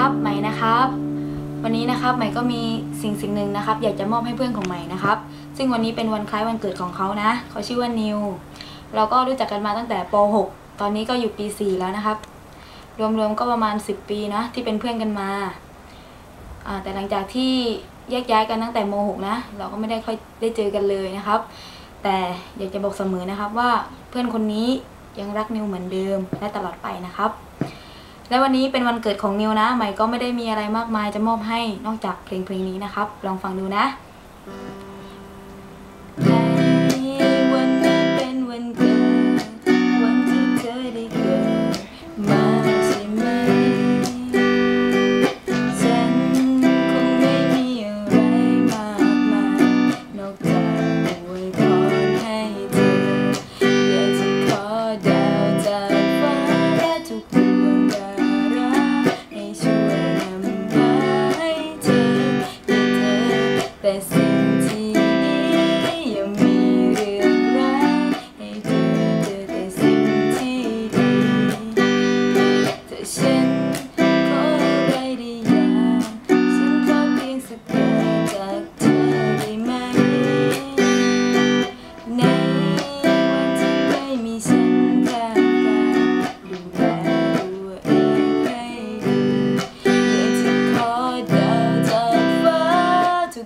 ครับ วันนี้นะครับใหม่ก็มีสิ่งสิ่งหนึ่งนะครับ อยากจะมอบให้เพื่อนของใหม่นะครับ ซึ่งวันนี้เป็นวันคล้ายวันเกิดของเขานะเขาชื่อว่านิวเราก็รู้จักกันมาตั้งแต่ป .6 ตอนนี้ก็อยู่ปี 4 แล้วนะครับ รวมๆก็ประมาณ 10 ปีนะที่เป็นเพื่อนกันมาอ่าแต่หลังจากที่แยกย้ายกันตั้งแต่ม .6 นะ เราก็ไม่ได้ค่อยได้เจอกันเลยนะครับ แต่อยากจะบอกเสมอนะครับว่าเพื่อนคนนี้ยังรักนิวเหมือนเดิมและตลอดไปนะครับ และวันนี้เป็นวันเกิดของนิวนะ ใหม่ก็ไม่ได้มีอะไรมากมายจะมอบให้นอกจากเพลงเพลงนี้นะครับ ลองฟังดูนะ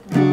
ทุ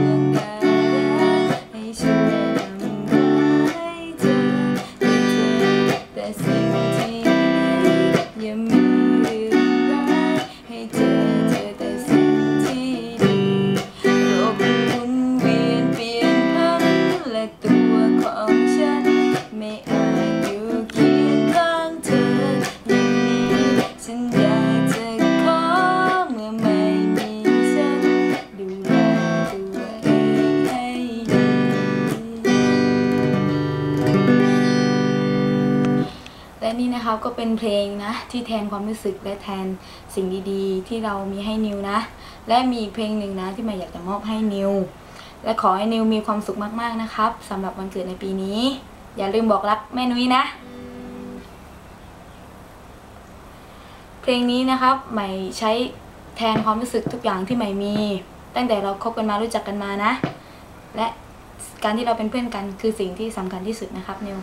นี่นะครับก็เป็นเพลงนะ ที่แทนความรู้สึกและแทนสิ่งดีๆ ที่เรามีให้นิวนะ และมีเพลงหนึ่งนะที่ใหม่อยากจะมอบให้นิว และขอให้นิวมีความสุขมากๆนะครับสำหรับวันเกิดในปีนี้ อย่าลืมบอกรักแม่นุ้ยนะ เพลงนี้นะครับใหม่ใช้แทนความรู้สึกทุกอย่างที่ใหม่มี ตั้งแต่เราคบกันมารู้จักกันมานะ และการที่เราเป็นเพื่อนกันคือสิ่งที่สำคัญที่สุดนะครับนิว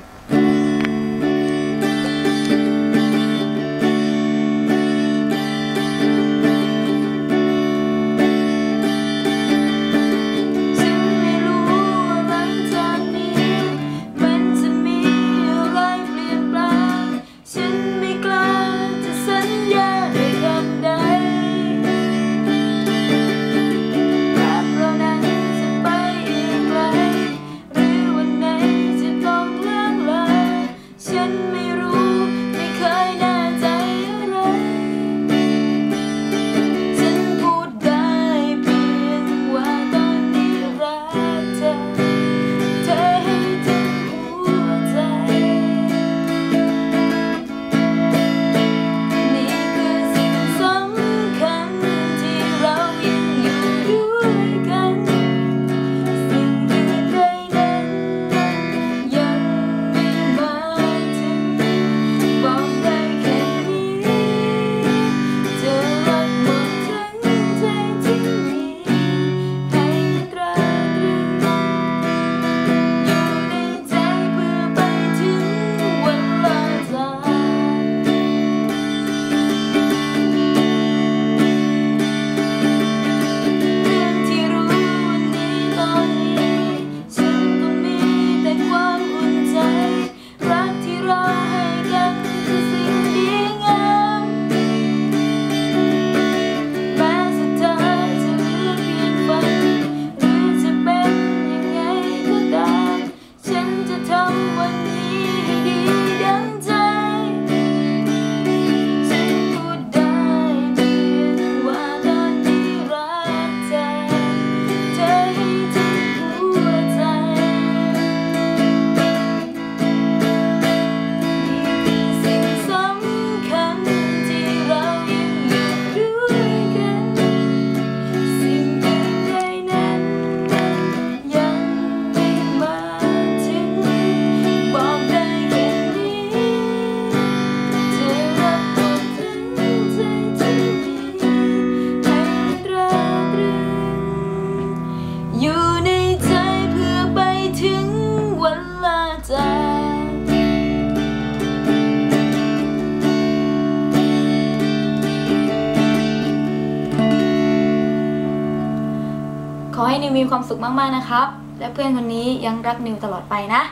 นิวมีความสุขมากๆนะครับ และเพื่อนคนนี้ยังรักนิวตลอดไปนะ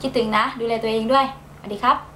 คิดถึงนะ ดูแลตัวเองด้วย สวัสดีครับ